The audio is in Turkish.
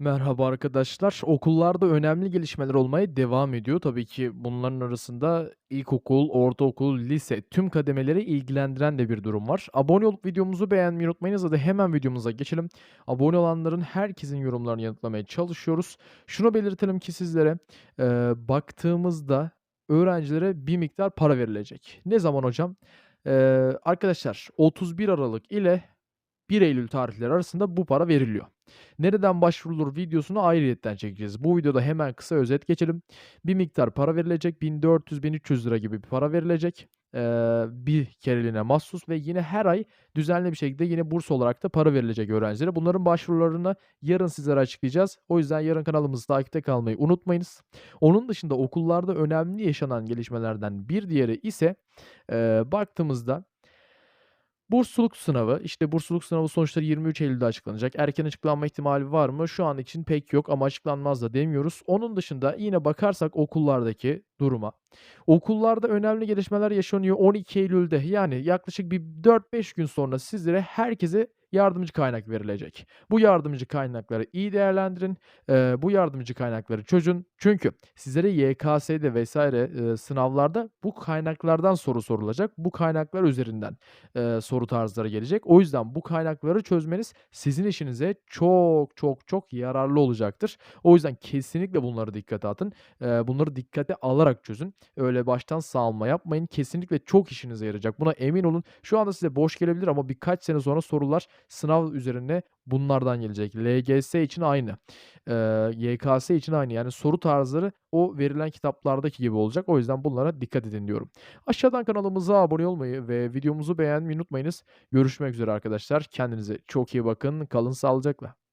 Merhaba arkadaşlar. Okullarda önemli gelişmeler olmaya devam ediyor. Tabii ki bunların arasında ilkokul, ortaokul, lise tüm kademeleri ilgilendiren de bir durum var. Abone olup videomuzu beğenmeyi unutmayınız. Hadi hemen videomuza geçelim. Abone olanların herkesin yorumlarını yanıtlamaya çalışıyoruz. Şunu belirtelim ki sizlere eee, baktığımızda öğrencilere bir miktar para verilecek. Ne zaman hocam? Eee, arkadaşlar 31 Aralık ile 1 Eylül tarihleri arasında bu para veriliyor. Nereden başvurulur videosunu ayrıyetten çekeceğiz. Bu videoda hemen kısa özet geçelim. Bir miktar para verilecek. 1400-1300 lira gibi bir para verilecek. Eee, bir kereliğine mahsus ve yine her ay düzenli bir şekilde yine burs olarak da para verilecek öğrencilere. Bunların başvurularını yarın sizlere açıklayacağız. O yüzden yarın kanalımızı takipte kalmayı unutmayınız. Onun dışında okullarda önemli yaşanan gelişmelerden bir diğeri ise eee, baktığımızda Bursluluk sınavı, işte bursluluk sınavı sonuçları 23 Eylül'de açıklanacak. Erken açıklanma ihtimali var mı? Şu an için pek yok ama açıklanmaz da demiyoruz. Onun dışında yine bakarsak okullardaki duruma. Okullarda önemli gelişmeler yaşanıyor 12 Eylül'de. Yani yaklaşık bir 4-5 gün sonra sizlere herkese yardımcı kaynak verilecek. Bu yardımcı kaynakları iyi değerlendirin. Eee, bu yardımcı kaynakları çözün. Çünkü sizlere YKS'de vesaire eee, sınavlarda bu kaynaklardan soru sorulacak. Bu kaynaklar üzerinden eee, soru tarzları gelecek. O yüzden bu kaynakları çözmeniz sizin işinize çok çok çok yararlı olacaktır. O yüzden kesinlikle bunları dikkate atın. Eee, bunları dikkate alarak çözün. Öyle baştan sağma yapmayın. Kesinlikle çok işinize yarayacak. Buna emin olun. Şu anda size boş gelebilir ama birkaç sene sonra sorular sınav üzerine bunlardan gelecek. LGS için aynı. Eee, YKS için aynı. Yani soru tarzları o verilen kitaplardaki gibi olacak. O yüzden bunlara dikkat edin diyorum. Aşağıdan kanalımıza abone olmayı ve videomuzu beğenmeyi unutmayınız. Görüşmek üzere arkadaşlar. Kendinize çok iyi bakın. Kalın sağlıcakla.